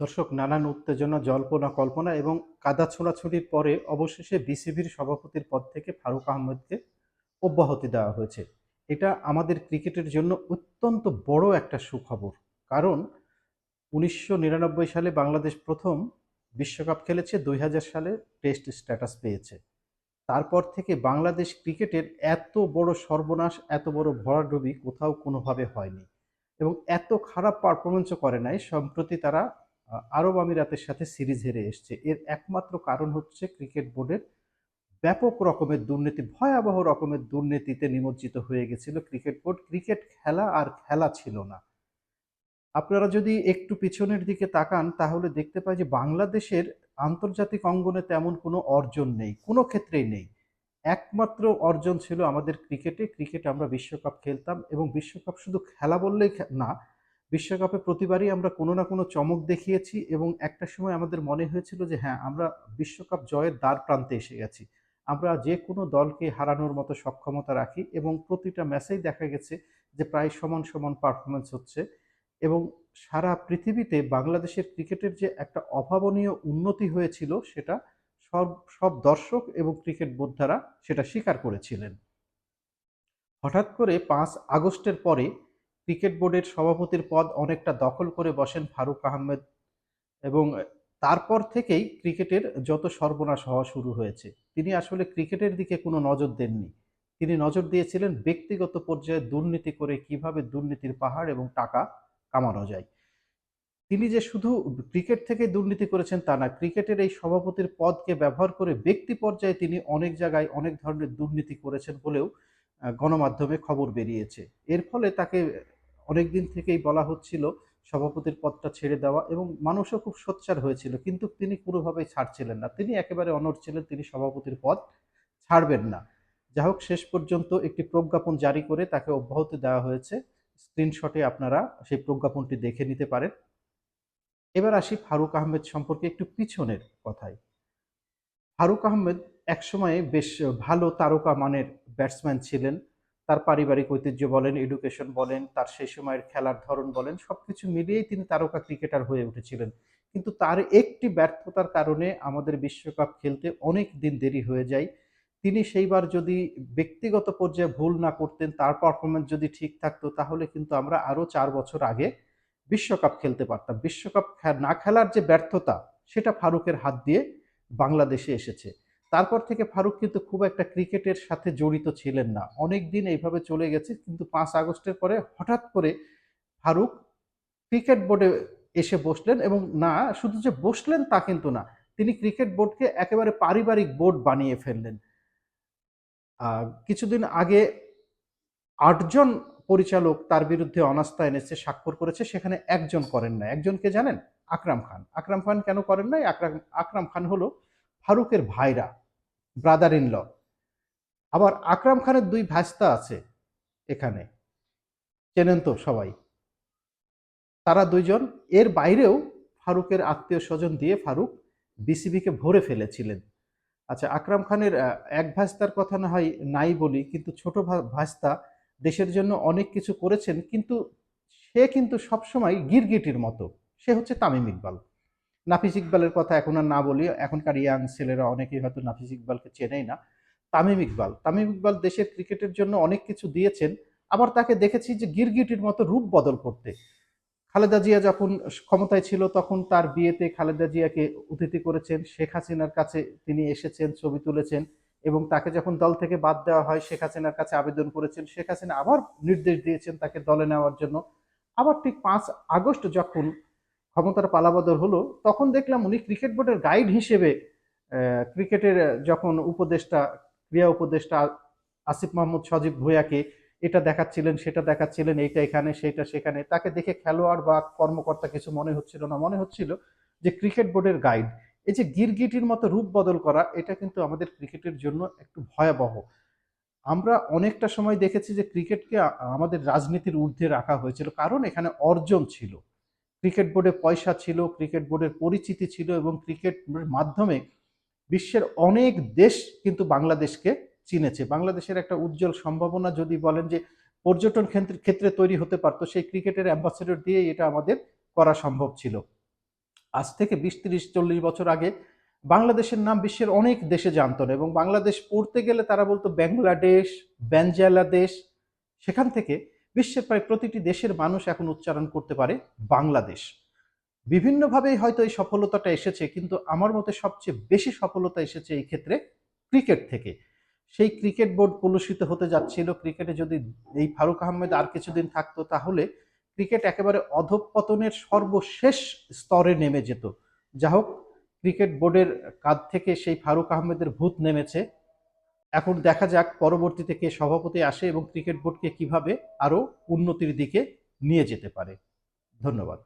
দর্শক নানান উত্তেজনা, জল্পনা কল্পনা এবং কাদা ছোঁড়াছুড়ির পরে অবশেষে বিসিবির সভাপতির পদ থেকে ফারুক আহমেদকে অব্যাহতি দেওয়া হয়েছে। এটা আমাদের ক্রিকেটের জন্য অত্যন্ত বড় একটা সুখবর। কারণ ১৯৯৯ সালে বাংলাদেশ প্রথম বিশ্বকাপ খেলেছে, ২০০০ সালে টেস্ট স্ট্যাটাস পেয়েছে। তারপর থেকে বাংলাদেশ ক্রিকেটের এত বড় সর্বনাশ, এত বড় ভরাডুবি কোথাও কোনোভাবে হয়নি। এবং এত খারাপ পারফরমেন্সও করে নাই। সম্প্রতি তারা আরব আমিরাতের সাথে সিরিজ হেরে এসছে। এর একমাত্র কারণ হচ্ছে ক্রিকেট বোর্ডের ব্যাপক রকমের দুর্নীতি, ভয়াবহ রকমের দুর্নীতিতে নিমজ্জিত হয়ে গেছিল ক্রিকেট বোর্ড। ক্রিকেট খেলা আর খেলা ছিল না। আপনারা যদি একটু পিছনের দিকে তাকান তাহলে দেখতে পাই যে বাংলাদেশের আন্তর্জাতিক অঙ্গনে তেমন কোনো অর্জন নেই। কোনো ক্ষেত্রেই নেই। একমাত্র অর্জন ছিল আমাদের ক্রিকেটে। ক্রিকেট আমরা বিশ্বকাপ খেলতাম এবং বিশ্বকাপ শুধু খেলা বললেই না, বিশ্বকাপে প্রতিবারই আমরা কোনো না কোনো চমক দেখিয়েছি এবং একটা সময় আমাদের মনে হয়েছিল যে হ্যাঁ, আমরা বিশ্বকাপ জয়ের দ্বার প্রান্তে এসে গেছি। আমরা যে কোনো দলকে হারানোর মতো সক্ষমতা রাখি এবং প্রতিটা ম্যাচেই দেখা গেছে যে প্রায় সমান, সমান পারফরম্যান্স হচ্ছে এবং সারা পৃথিবীতে বাংলাদেশের ক্রিকেটের যে একটা অভাবনীয় উন্নতি হয়েছিল সেটা সব সব দর্শক এবং ক্রিকেট বোদ্ধারা সেটা স্বীকার করেছিলেন। হঠাৎ করে পাঁচ আগস্টের পরে ক্রিকেট বোর্ডের সভাপতির পদ অনেকটা দখল করে বসেন ফারুক আহমেদ এবং তারপর থেকেই ক্রিকেটের যত সর্বনাশ হওয়া শুরু হয়েছে। তিনি আসলে ক্রিকেটের দিকে কোনো নজর দেননি। তিনি নজর দিয়েছিলেন ব্যক্তিগত পর্যায়ে দুর্নীতি করে কীভাবে দুর্নীতির পাহাড় এবং টাকা কামানো যায়। তিনি যে শুধু ক্রিকেট থেকে দুর্নীতি করেছেন তা না, ক্রিকেটের এই সভাপতির পদকে ব্যবহার করে ব্যক্তি পর্যায়ে তিনি অনেক জায়গায় অনেক ধরনের দুর্নীতি করেছেন বলেও গণমাধ্যমে খবর বেরিয়েছে। এর ফলে তাকে অনেকদিন থেকেই বলা হচ্ছিল সভাপতির পদটা ছেড়ে দেওয়া এবং মানুষও খুব সোচ্চার হয়েছিল। কিন্তু তিনি কোনোভাবেই ছাড়ছিলেন না। তিনি একেবারে অনড় ছিলেন, তিনি সভাপতির পদ ছাড়বেন না। যা হোক, শেষ পর্যন্ত একটি প্রজ্ঞাপন জারি করে তাকে অব্যাহতি দেওয়া হয়েছে। স্ক্রিনশটে আপনারা সেই প্রজ্ঞাপনটি দেখে নিতে পারেন। এবার আসি ফারুক আহমেদ সম্পর্কে একটু পিছনের কথায়। ফারুক আহমেদ একসময়ে বেশ ভালো তারকা মানের ব্যাটসম্যান ছিলেন। তার পারিবারিক ঐতিহ্য বলেন, এডুকেশন বলেন, তার সেই সময়ের খেলার ধরন বলেন, সবকিছু মিলিয়েই তিনি তারকা ক্রিকেটার হয়ে উঠেছিলেন। কিন্তু তার একটি ব্যর্থতার কারণে আমাদের বিশ্বকাপ খেলতে অনেক দিন দেরি হয়ে যায়। তিনি সেইবার যদি ব্যক্তিগত পর্যায়ে ভুল না করতেন, তার পারফরমেন্স যদি ঠিক থাকতো তাহলে কিন্তু আমরা আরও চার বছর আগে বিশ্বকাপ খেলতে পারতাম। বিশ্বকাপ না খেলার যে ব্যর্থতা সেটা ফারুকের হাত দিয়ে বাংলাদেশে এসেছে। তারপর থেকে ফারুক কিন্তু খুব একটা ক্রিকেটের সাথে জড়িত ছিলেন না। অনেক দিন এইভাবে চলে গেছে কিন্তু পাঁচ আগস্টের পরে হঠাৎ করে ফারুক ক্রিকেট বোর্ডে এসে বসলেন এবং না শুধু যে বসলেন তা কিন্তু না। তিনি ক্রিকেট বোর্ডকে একেবারে পারিবারিক বোর্ড বানিয়ে ফেললেন। কিছুদিন আগে আটজন পরিচালক তার বিরুদ্ধে অনাস্থা এনেছে, স্বাক্ষর করেছে। সেখানে একজন করেন নাই। একজনকে জানেন? আকরাম খান। আকরাম খান কেন করেন নাই? আকরাম আকরাম খান হলো ফারুকের ভাইরা, ব্রাদার ইন ল। আবার আকরাম খানের দুই ভাস্তা আছে এখানে। চেনেন তো সবাই। তারা দুইজন এর বাইরেও ফারুকের আত্মীয় স্বজন দিয়ে ফারুক বিসিবিকে ভরে ফেলেছিলেন। আচ্ছা আকরাম খানের এক ভাস্তার কথা না হয় নাই বলি কিন্তু ছোট ভাস্তা দেশের জন্য অনেক কিছু করেছেন কিন্তু সে কিন্তু সবসময় গিরগিটির মতো। সে হচ্ছে তামিম ইকবাল। নাফিস ইকবালের কথা এখন আর না বলি। এখনকার ইয়াং ছেলেরা অনেকেই হয়তো নাফিস ইকবালকে চেনেই না। তামিম ইকবাল। তামিম ইকবাল দেশের ক্রিকেটের জন্য অনেক কিছু দিয়েছেন। আবার তাকে দেখেছি যে গিরগিটির মতো রূপ বদল করতে। খালেদা জিয়া যখন ক্ষমতায় ছিল তখন তার বিয়েতে খালেদা জিয়াকে অতিথি করেছেন। শেখ হাসিনার কাছে তিনি এসেছেন, ছবি তুলেছেন এবং তাকে যখন দল থেকে বাদ দেওয়া হয় শেখ হাসিনার কাছে আবেদন করেছেন। শেখ হাসিনা আবার নির্দেশ দিয়েছেন তাকে দলে নেওয়ার জন্য। আবার ঠিক পাঁচ আগস্ট যখন ক্ষমতার পালাবদল হলো তখন দেখলাম উনি ক্রিকেট বোর্ডের গাইড হিসেবে ক্রিকেটের যখন উপদেষ্টা, ক্রীড়া উপদেষ্টা আসিফ মাহমুদ সজীব ভূঁইয়াকে এটা দেখাচ্ছিলেন, সেটা দেখাচ্ছিলেন, এইটা এখানে, সেইটা সেখানে। তাকে দেখে খেলোয়াড় বা কর্মকর্তা কিছু মনে হচ্ছিল না। মনে হচ্ছিল যে ক্রিকেট বোর্ডের গাইড। এই যে গিরগিটির মতো রূপ বদল করা এটা কিন্তু আমাদের ক্রিকেটের জন্য একটু ভয়াবহ। আমরা অনেকটা সময় দেখেছি যে ক্রিকেটকে আমাদের রাজনীতির ঊর্ধ্বে রাখা হয়েছিল। কারণ এখানে অর্জন ছিল। ক্রিকেট বোর্ডে পয়সা ছিল, ক্রিকেট বোর্ডের পরিচিতি ছিল এবং ক্রিকেটের মাধ্যমে বিশ্বের অনেক দেশ কিন্তু বাংলাদেশকে চিনেছে। বাংলাদেশের একটা উজ্জ্বল সম্ভাবনা যদি বলেন যে পর্যটন ক্ষেন্ত্রে ক্ষেত্রে তৈরি হতে পারত সেই ক্রিকেটের অ্যাম্বাসেডর দিয়ে এটা আমাদের করা সম্ভব ছিল। আজ থেকে বিশ তিরিশ চল্লিশ বছর আগে বাংলাদেশের নাম বিশ্বের অনেক দেশে জানত না এবং বাংলাদেশ পড়তে গেলে তারা বলতো বাংলাদেশ ব্যানজালাদেশ সেখান থেকে বিশ্বের প্রায় প্রতিটি দেশের মানুষ এখন উচ্চারণ করতে পারে বাংলাদেশ। বিভিন্নভাবেই হয়তো এই সফলতাটা এসেছে, কিন্তু আমার মতে সবচেয়ে বেশি সফলতা এসেছে এই ক্ষেত্রে ক্রিকেট থেকে। সেই ক্রিকেট বোর্ড কলুষিত হতে যাচ্ছিল, ক্রিকেটে যদি এই ফারুক আহমেদ আর কিছুদিন থাকতো, তাহলে ক্রিকেট একেবারে অধঃপতনের সর্বশেষ স্তরে নেমে যেত। যা হোক ক্রিকেট বোর্ডের কাঁধ থেকে সেই ফারুক আহমেদের ভূত নেমেছে এখন দেখা যাক পরবর্তী থেকে সভাপতি আসে এবং ক্রিকেট বোর্ডকে কীভাবে আরও উন্নতির দিকে নিয়ে যেতে পারে। ধন্যবাদ।